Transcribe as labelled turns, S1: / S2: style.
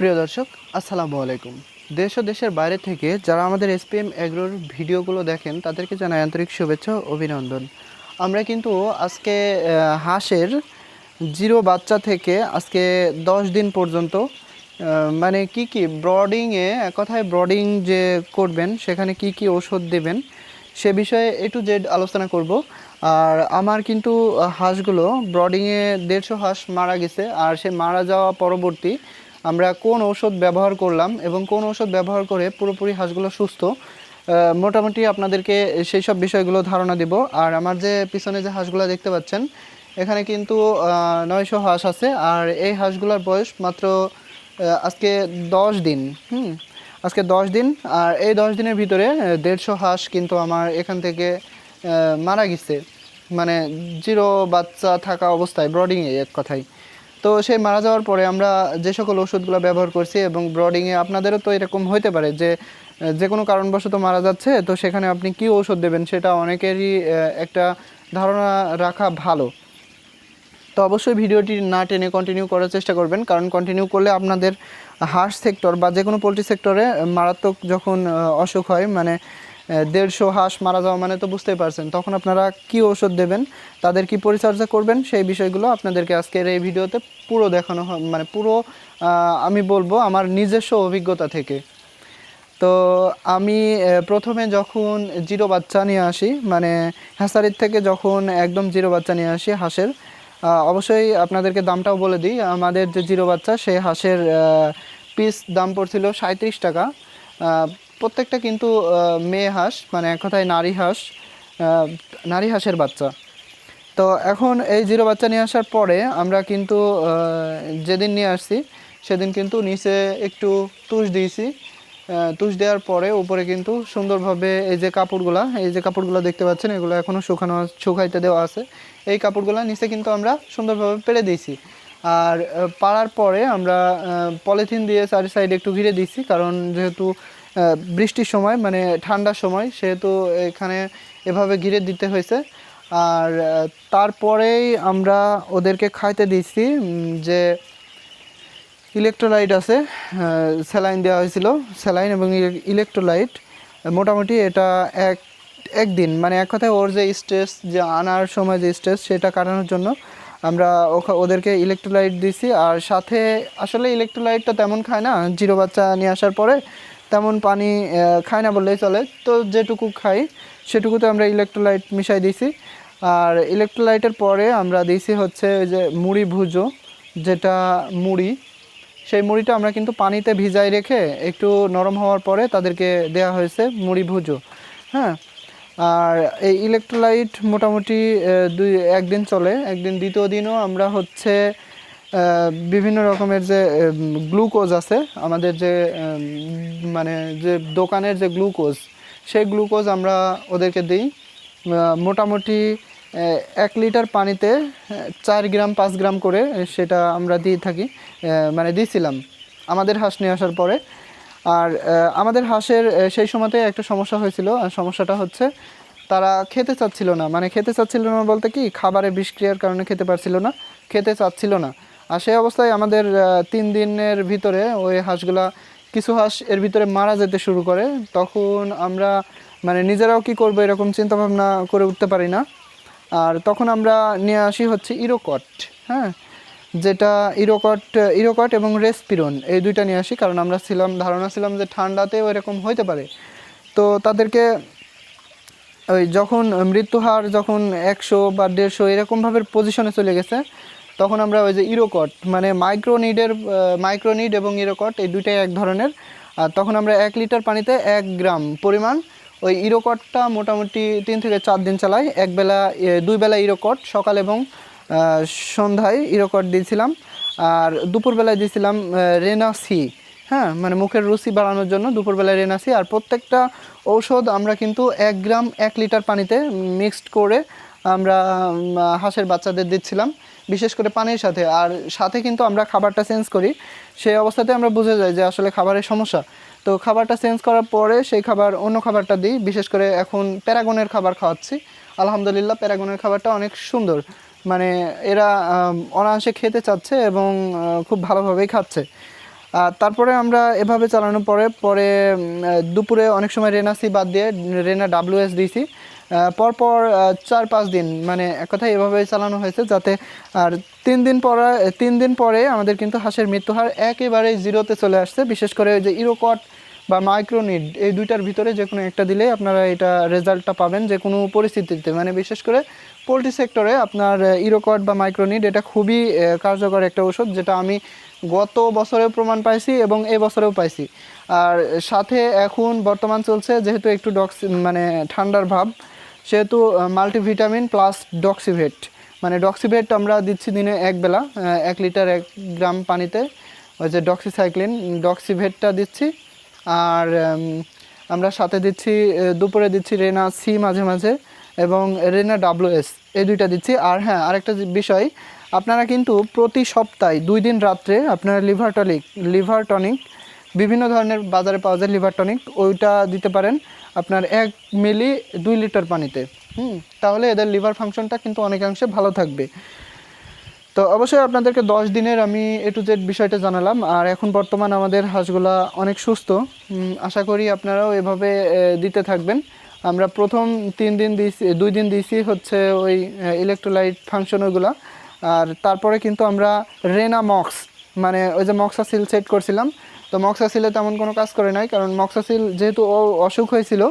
S1: প্রিয় দর্শক, আসসালামু আলাইকুম। দেশ ও দেশের বাইরে থেকে যারা আমাদের এসপিএম এগ্রোর ভিডিওগুলো দেখেন, তাদেরকে জানাই আন্তরিক শুভেচ্ছা অভিনন্দন। আমরা কিন্তু আজকে হাঁসের জিরো বাচ্চা থেকে আজকে দশ দিন পর্যন্ত মানে কি কি ব্রডিংয়ে এক কথায় ব্রডিং যে করবেন, সেখানে কি কি ওষুধ দেবেন, সে বিষয়ে এ টু জেড আলোচনা করব। আর আমার কিন্তু হাঁসগুলো ব্রডিংয়ে দেড়শো হাঁস মারা গেছে, আর সে মারা যাওয়া পরবর্তী আমরা কোন ঔষধ ব্যবহার করলাম এবং কোন ঔষধ ব্যবহার করে পুরোপুরি হাঁসগুলো সুস্থ মোটামুটি আপনাদেরকে সেই সব বিষয়গুলো ধারণা দিব। আর আমার যে পিছনে যে হাঁসগুলো দেখতে পাচ্ছেন, এখানে কিন্তু নয়শো হাঁস আছে। আর এই হাঁসগুলোর বয়স মাত্র আজকে দশ দিন, হুম, আজকে দশ দিন। আর এই দশ দিনের ভিতরে দেড়শো হাঁস কিন্তু আমার এখান থেকে মারা গেছে। মানে জিরো বাচ্চা থাকা অবস্থায় ব্রডিংয়ে এক কথায়। তো সেই মারা যাওয়ার পরে আমরা যে সকল ওষুধগুলো ব্যবহার করছি এবং ব্রডিংয়ে আপনাদেরও তো এরকম হইতে পারে যে যে কোনো কারণবশত মারা যাচ্ছে, তো সেখানে আপনি কি ওষুধ দেবেন সেটা অনেকেরই একটা ধারণা রাখা ভালো। তো অবশ্যই ভিডিওটি না টেনে কন্টিনিউ করার চেষ্টা করবেন, কারণ কন্টিনিউ করলে আপনাদের হাঁস সেক্টর বা যে কোনো পোলট্রি সেক্টরে মারাত্মক যখন অসুখ হয় মানে দেড়শো হাঁস মারা যাওয়া মানে তো বুঝতেই পারছেন। তখন আপনারা কি ওষুধ দেবেন, তাদের কি পরিচর্যা করবেন, সেই বিষয়গুলো আপনাদেরকে আজকের এই ভিডিওতে পুরো দেখানো মানে পুরো আমি বলব আমার নিজস্ব অভিজ্ঞতা থেকে। তো আমি প্রথমে যখন জিরো বাচ্চা নিয়ে আসি মানে হ্যাসারির থেকে যখন একদম জিরো বাচ্চা নিয়ে আসি হাঁসের অবশ্যই আপনাদেরকে দামটাও বলে দিই। আমাদের যে জিরো বাচ্চা, সেই হাঁসের পিস দাম পড়ছিল সাঁত্রিশ টাকা। প্রত্যেকটা কিন্তু মেয়ে হাঁস মানে এক কথায় নারী হাঁস নারী হাঁসের বাচ্চা। তো এখন এই জিরো বাচ্চা নিয়ে আসার পরে আমরা কিন্তু যেদিন নিয়ে আসছি, সেদিন কিন্তু নিচে একটু তুষ দিয়েছি। তুষ দেওয়ার পরে উপরে কিন্তু সুন্দরভাবে এই যে কাপড়গুলা, এই যে কাপড়গুলো দেখতে পাচ্ছেন, এগুলো এখনও শুকানো, শুকাইতে দেওয়া আছে। এই কাপড়গুলো নিচে কিন্তু আমরা সুন্দরভাবে পেরে দিয়েছি। আর পাড়ার পরে আমরা পলিথিন দিয়ে চারি সাইডে একটু ঘিরে দিয়েছি, কারণ যেহেতু বৃষ্টির সময় মানে ঠান্ডার সময়, সেহেতু এখানে এভাবে ঘিরে দিতে হয়েছে। আর তারপরেই আমরা ওদেরকে খাইতে দিয়েছি যে ইলেকট্রোলাইট আছে স্যালাইন দেওয়া হয়েছিল। স্যালাইন এবং ইলেকট্রোলাইট মোটামুটি এটা এক, একদিন মানে এক কথায় ওর যে স্ট্রেস যে আনার সময় যে স্ট্রেস সেটা কাটানোর জন্য আমরা ওদেরকে ইলেকট্রোলাইট দিছি আর সাথে, আসলে ইলেকট্রোলাইটটা তেমন খায় না, জিরো বাচ্চা নিয়ে আসার পরে তেমন পানি খায় না বললেই চলে। তো যেটুকু খাই, সেটুকুতে আমরা ইলেকট্রোলাইট মিশাই দিছি। আর ইলেকট্রোলাইটের পরে আমরা দিয়েছি হচ্ছে ওই যে মুড়ি ভুজো, যেটা মুড়ি। সেই মুড়িটা আমরা কিন্তু পানিতে ভিজাই রেখে একটু নরম হওয়ার পরে তাদেরকে দেয়া হয়েছে মুড়ি ভুজো। হ্যাঁ? আর এই ইলেকট্রোলাইট মোটামুটি দুই, একদিন চলে। একদিন দ্বিতীয় দিনও আমরা হচ্ছে বিভিন্ন রকমের যে গ্লুকোজ আছে, আমাদের যে মানে যে দোকানের যে গ্লুকোজ, সেই গ্লুকোজ আমরা ওদেরকে দিই। মোটামুটি এক লিটার পানিতে চার গ্রাম, পাঁচ গ্রাম করে সেটা আমরা দিয়ে থাকি। মানে দিয়েছিলাম আমাদের হাঁস নিয়ে আসার পরে। আর আমাদের হাঁসের সেই সময়তে একটা সমস্যা হয়েছিল। আর সমস্যাটা হচ্ছে, তারা খেতে চাচ্ছিল না। মানে খেতে চাচ্ছিল না বলতে কি, খাবারে বিষক্রিয়ার কারণে খেতে পারছিল না। খেতে চাচ্ছিল না। আর সেই অবস্থায় আমাদের তিন দিনের ভিতরে ওই হাঁসগুলা, কিছু হাঁস এর ভিতরে মারা যেতে শুরু করে। তখন আমরা মানে নিজেরাও কি করব এরকম চিন্তা ভাবনা করে উঠতে পারি না। আর তখন আমরা নিয়ে আসি হচ্ছে ইরোকট হ্যাঁ? যেটা ইরোকট ইরোকট এবং রেসপিরন, এই দুইটা নিয়ে আসি। কারণ আমরা ছিলাম, ধারণা ছিলাম যে ঠান্ডাতেও এরকম হইতে পারে। তো তাদেরকে ওই যখন মৃত্যুহার যখন একশো বা দেড়শো এরকমভাবে পজিশনে চলে গেছে তখন আমরা ওই যে ইরোকট মানে মাইক্রোনিডের মাইক্রোনিড এবং ইরোকট এই দুইটাই এক ধরনের। আর তখন আমরা এক লিটার পানিতে এক গ্রাম পরিমাণ ওই ইরোকটটা মোটামুটি তিন থেকে চার দিন চালাই। একবেলা এ, দুই বেলা ইরোকট সকাল এবং সন্ধ্যায় ইরোকট দিয়েছিলাম। আর দুপুরবেলায় দিয়েছিলাম রেনাসি হ্যাঁ? মানে মুখের রুচি বাড়ানোর জন্য দুপুরবেলায় রেনাসি। আর প্রত্যেকটা ঔষধ আমরা কিন্তু এক গ্রাম এক লিটার পানিতে মিক্সড করে আমরা হাঁসের বাচ্চাদের দিচ্ছিলাম। বিশেষ করে পানির সাথে। আর সাথে কিন্তু আমরা খাবারটা চেঞ্জ করি। সেই অবস্থাতে আমরা বুঝে যাই যে আসলে খাবারের সমস্যা। তো খাবারটা চেঞ্জ করার পরে সেই খাবার অন্য খাবারটা দিই। বিশেষ করে এখন প্যারাগনের খাবার খাওয়াচ্ছি। আলহামদুলিল্লাহ প্যারাগনের খাবারটা অনেক সুন্দর। মানে এরা অনায়াসে খেতে চাচ্ছে এবং খুব ভালোভাবেই খাচ্ছে। তারপরে আমরা এভাবে চালানোর পরে পরে দুপুরে অনেক সময় রেনাসি বাদ দিয়ে রেনা ডাব্লিউএস দিয়েছি। পরপর চার পাঁচ দিন মানে এক কথায় এভাবে চালানো হয়েছে যাতে আর তিন দিন পর, তিন দিন পরে আমাদের কিন্তু হাঁসের মৃত্যু হার একেবারে জিরোতে চলে আসছে। বিশেষ করে যে ইরোকট বা মাইক্রোনিড, এই দুইটার ভিতরে যে কোনো একটা দিলে আপনারা এটা রেজাল্টটা পাবেন যে কোনো পরিস্থিতিতে। মানে বিশেষ করে পোলট্রি সেক্টরে আপনার ইরোকট বা মাইক্রোনিড এটা খুবই কার্যকর একটা ওষুধ যেটা আমি গত বছরেও প্রমাণ পাইছি এবং এ বছরেও পাইছি। আর সাথে এখন বর্তমান চলছে যেহেতু একটু ডক্স মানে ঠান্ডার ভাব সেহেতু মাল্টিভিটামিন প্লাস ডক্সিভেট মানে ডক্সিভেট আমরা দিচ্ছি দিনে এক বেলা এক লিটার এক গ্রাম পানিতে। ওই যে ডক্সিসাইক্লিন ডক্সিভেটটা দিচ্ছি। আর আমরা সাথে দিচ্ছি দুপুরে দিচ্ছি রেনা সি মাঝে মাঝে এবং রেনা ডাব্লিউএস এই দুইটা দিচ্ছি। আর হ্যাঁ আরেকটা বিষয়, আপনারা কিন্তু প্রতি সপ্তাহে, দুই দিন রাত্রে আপনারা লিভার টনিক লিভার টনিক বিভিন্ন ধরনের বাজারে পাওয়া যায় লিভার টনিক, ওইটা দিতে পারেন আপনার এক মিলি দুই লিটার পানিতে। হুম, তাহলে এদের লিভার ফাংশনটা কিন্তু অনেকাংশে ভালো থাকবে। তো অবশ্যই আপনাদেরকে দশ দিনের আমি এ টু জেড বিষয়টা জানালাম, আর এখন বর্তমান আমাদের হাঁসগুলা অনেক সুস্থ। আশা করি আপনারাও এভাবে দিতে থাকবেন। আমরা প্রথম তিন দিন দিয়েছি, দুই দিন দিয়েছি হচ্ছে ওই ইলেকট্রোলাইট ফাংশন ওইগুলা। আর তারপরে কিন্তু আমরা রেনা মক্স মানে ওই যে মক্সা সিল সেট করছিলাম তো মক্সাসিলে তেমন কোনো কাজ করে নাই কারণ মক্সাসিল যেহেতু অসুখ হয়েছিল